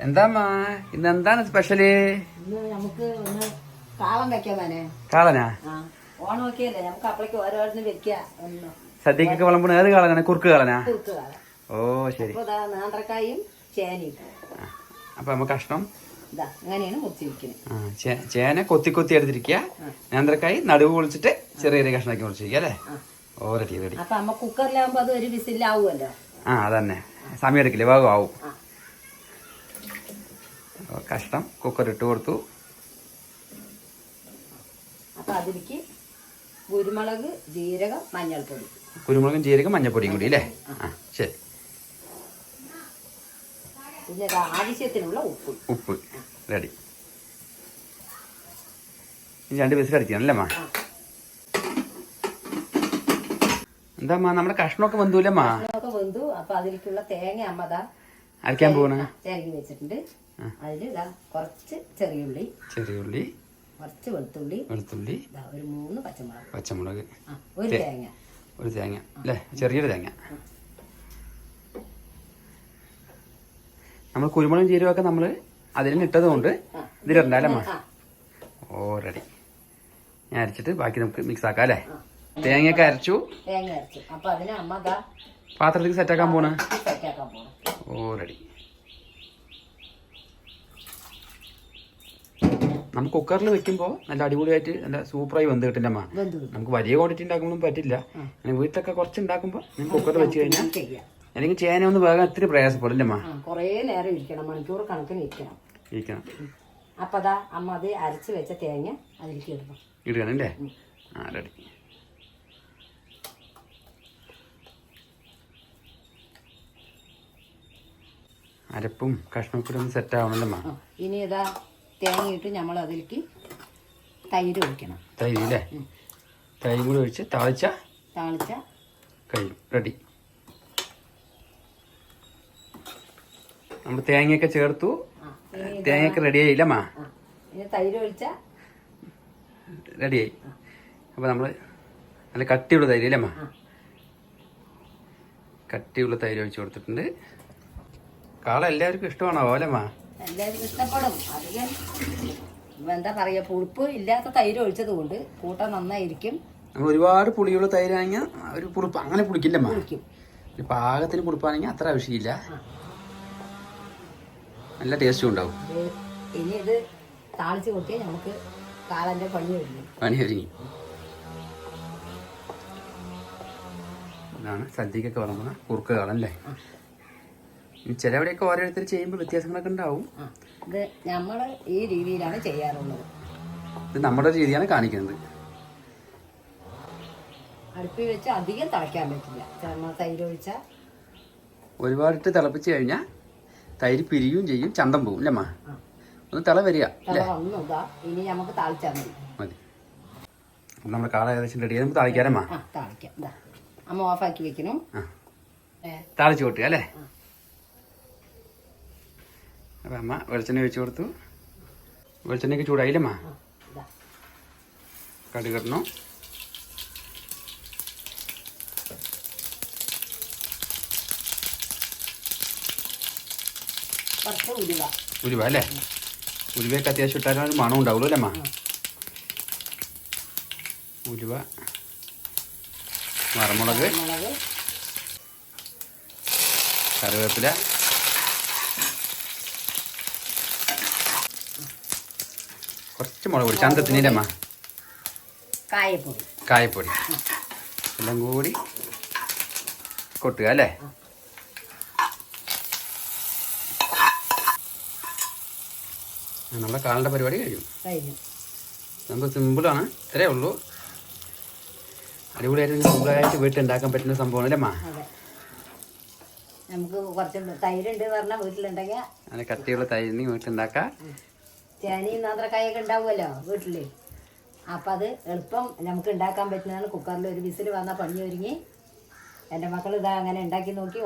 എന്താമ്മാ ഇന്ന് എന്താണ് സ്പെഷ്യൽ നമുക്ക് ഒന്ന് കാളനാ? നമുക്ക് അപ്പളേക്ക് ഓരോരുന്ന് സദ്യക്കൊക്കെ വിളമ്പണ ഏത് കുറുക്ക് കാളനാ? കുറുക്ക് കാളം ഓ ശരി. നേന്ത്രക്കായും ചേനയും. അപ്പൊ നമുക്ക് കഷ്ണം? ചേന കൊത്തി കൊത്തി എടുത്തിരിക്കുക നേന്ത്രക്കായി നടുവ് പൊളിച്ചിട്ട് ചെറിയ ചെറിയ കഷ്ണാക്കി പൊളിച്ചിരിക്കുക അല്ലേ? ഓ റെഡി റെഡി. അപ്പൊ കുക്കറിലാവുമ്പോ അത് ഒരു വിസിലാവുമല്ലോ ആ അതന്നെ. സമയം എടുക്കില്ലേ വേഗം ആ. അപ്പൊ കഷ്ണം കുക്കറിട്ട് കൊടുത്തു. അപ്പൊ അതിലേക്ക് കുരുമുളക് ജീരകം മഞ്ഞൾപ്പൊടി. കുരുമുളകും ജീരകം മഞ്ഞൾപ്പൊടിയും കൂടി അല്ലേ ആ ശരി. പിന്നെ ആവശ്യത്തിനുള്ള ഉപ്പ്. ഉപ്പ്. റെഡി രണ്ട് വിസിൽ അടിക്കണം അല്ലേ അമ്മ. എന്താ അമ്മ നമ്മുടെ കഷ്ണമൊക്കെ വെന്തൂലമ്മ ഒക്കെ വെന്തു. അപ്പൊ അതിലേക്കുള്ള തേങ്ങ അമ്മ ദാ അരയ്ക്കാൻ പോകണ ചിരകി വെച്ചിട്ടുണ്ട്. അതിൽ ഇതാ കുറച്ച് ചെറിയുള്ളി ചെറിയ ഉള്ളി കുറച്ച് വെളുത്തുള്ളി വെളുത്തുള്ളി ഒരു മൂന്ന് പച്ചമുളക്. പച്ചമുളക് ഒരു തേങ്ങ. ഒരു തേങ്ങ അല്ലേ? ചെറിയൊരു തേങ്ങ. നമ്മൾ കുരുമുളകും ജീരകമൊക്കെ നമ്മൾ അതിൽ ഇട്ടത് കൊണ്ട് ഇതിലിടണ്ടല്ലേ ഓ റെഡി ഞാൻ അരച്ചിട്ട് ബാക്കി നമുക്ക് മിക്സ് ആക്കാം അല്ലേ? തേങ്ങയൊക്കെ അരച്ചു. പാത്രത്തിൽ സെറ്റാക്കാൻ പോണ? ഓ റെഡി നമുക്ക് കുക്കറിൽ വെക്കുമ്പോൾ നല്ല അടിപൊളിയായിട്ട് നല്ല സൂപ്പറായി വെന്ത് കിട്ടുന്ന അമ്മ നമുക്ക് വലിയ ക്വാണ്ടിറ്റി ഉണ്ടാക്കുമ്പോഴും പറ്റില്ല. അങ്ങനെ വീട്ടിലൊക്കെ കുറച്ച് ഉണ്ടാക്കുമ്പോൾ നമുക്ക് കുക്കറിൽ വെച്ച് കഴിഞ്ഞാൽ അല്ലെങ്കിൽ ചേന ഒന്ന് വേഗം ഇത്തിരി പ്രയാസപ്പെടില്ല അമ്മ കുറേ നേരം ഇരിക്കണം. മണിക്കൂർ കണക്കിന് ഇരിക്കണം. ഇരിക്കണം. അപ്പൊ അതാ അമ്മ അത് അരച്ച് വെച്ച തേങ്ങ അതിലേക്ക് ഇടണം ഇടുകയാണ് അല്ലേ? ആ റെഡി. അരപ്പും കഷ്ണക്കൂടെ ഒന്ന് സെറ്റ് ആവണല്ലോ ഇനി ഇതാ തേങ്ങയിട്ട് നമ്മൾ അതിലേക്ക് തൈര് ഒഴിക്കണം. തൈര് അല്ലേ തൈര് കൂടി ഒഴിച്ച് താളിച്ച താളിച്ച കഴിയും റെഡി. നമ്മൾ തേങ്ങയൊക്കെ ചേർത്തു. തേങ്ങയൊക്കെ റെഡിയായില്ല മാ? തൈര് ഒഴിച്ച റെഡിയായി. അപ്പോൾ നമ്മൾ നല്ല കട്ടിയുള്ള തൈര് അല്ലേ മാ കട്ടിയുള്ള തൈര് ഒഴിച്ച് കൊടുത്തിട്ടുണ്ട്. കാള എല്ലാവർക്കും ഇഷ്ടമാണോ ഓലമ്മ എല്ലാവർക്കും ഇഷ്ടപ്പെടും. അധികം എന്താ പറയാ പുളിപ്പ് ഇല്ലാത്ത തൈര് ഒഴിച്ചത് കൊണ്ട് കൂട്ടാൻ നന്നായിരിക്കും. നമ്മൾ ഒരുപാട് പുളിയുള്ള തൈരാണെങ്കിൽ ഒരു പുളിപ്പ് അങ്ങനെ പുളിക്കില്ലമ്മ പുളിക്കും. ഒരു പാകത്തിന് പുളിപ്പാണെങ്കിൽ അത്ര ആവശ്യമില്ല. നല്ല ടേസ്റ്റും ഉണ്ടാവും. ഇനി ഇത് താളിച്ച് കൂട്ടിയാൽ നമുക്ക് കാളന്റെ പണി വരുന്നു പണി ഒരുങ്ങി. ഇതാണ് സദ്യക്കൊക്കെ വളർന്ന കുറുക്ക് കാളല്ലേ ചിലവിടെയൊക്കെ ഓരോരുത്തർ ചെയ്യുമ്പോൾ വ്യത്യാസങ്ങളൊക്കെ ഉണ്ടാവും. ഇത് നമ്മൾ ഈ രീതിയിലാണ് ചെയ്യാറുള്ളത്. ഇത് നമ്മുടെ രീതിയാണ് കാണിക്കുന്നത്. അടുപ്പിൽ വെച്ച് അധികം തിളയ്ക്കാൻ പറ്റില്ല. കാരണം തൈര് ഒഴിച്ചാൽ ഒരുപാടിട്ട് തിളപ്പിച്ച് കഴിഞ്ഞാൽ തൈര് പിരിയും ചെയ്യും ചന്തം പോകും അല്ലേ ഒന്ന് തിള വരിക ഇനി നമുക്ക് താളിച്ചാൽ മതി. മതി. അപ്പം നമ്മുടെ കാള ഏകദേശം റെഡി നമുക്ക് താളിക്കാരമ്മ താളിക്കാം. അമ്മ ഓഫാക്കി വെക്കണം. താളിച്ചു കൊട്ടുക അല്ലേ. അപ്പം അമ്മ വെളിച്ചെണ്ണ ഒഴിച്ച് കൊടുത്തു. വെളിച്ചെണ്ണയ്ക്ക് ചൂടായില്ലമ്മ കടുകിടണം ഉരുവ അല്ലേ? ഉരുവയൊക്കെ അത്യാവശ്യം ഇട്ടാലും ഒരു മണം ഉണ്ടാവുള്ളൂ അല്ലേ അമ്മ ഉലുവ മറമുളക് കറിവേപ്പില മുളക് പൊടി ചന്തത്തിനില്ലേ അമ്മ കായപ്പൊടി. കായപ്പൊടി. എല്ലാം കൂടി കൊട്ടുക അല്ലേ? നമ്മുടെ കാലിന്റെ പരിപാടി കഴിയും നമുക്ക് സിമ്പിളാണ്? ഇത്രേ ഉള്ളൂ. അടിപൊളിയായിട്ട് സിമ്പിളായിട്ട് വീട്ടിലുണ്ടാക്കാൻ പറ്റുന്ന സംഭവമാണ് അല്ലേ അതെ. നമുക്ക് കുറച്ച് തൈരുണ്ട് പറഞ്ഞാൽ വീട്ടിലുണ്ടെങ്കിൽ അങ്ങനെ കട്ടിയുള്ള തൈരിന് വീട്ടിലുണ്ടാക്കാം. ചേനയും നേന്ത്രക്കായൊക്കെ ഉണ്ടാവുമല്ലോ വീട്ടിൽ അപ്പം അത് എളുപ്പം നമുക്ക് ഉണ്ടാക്കാൻ പറ്റുന്നതാണ്. കുക്കറിൽ ഒരു വിസിൽ വന്നാൽ പണി ഒരുങ്ങി. എന്റെ മക്കൾ ഇതാ അങ്ങനെ ഉണ്ടാക്കി നോക്കി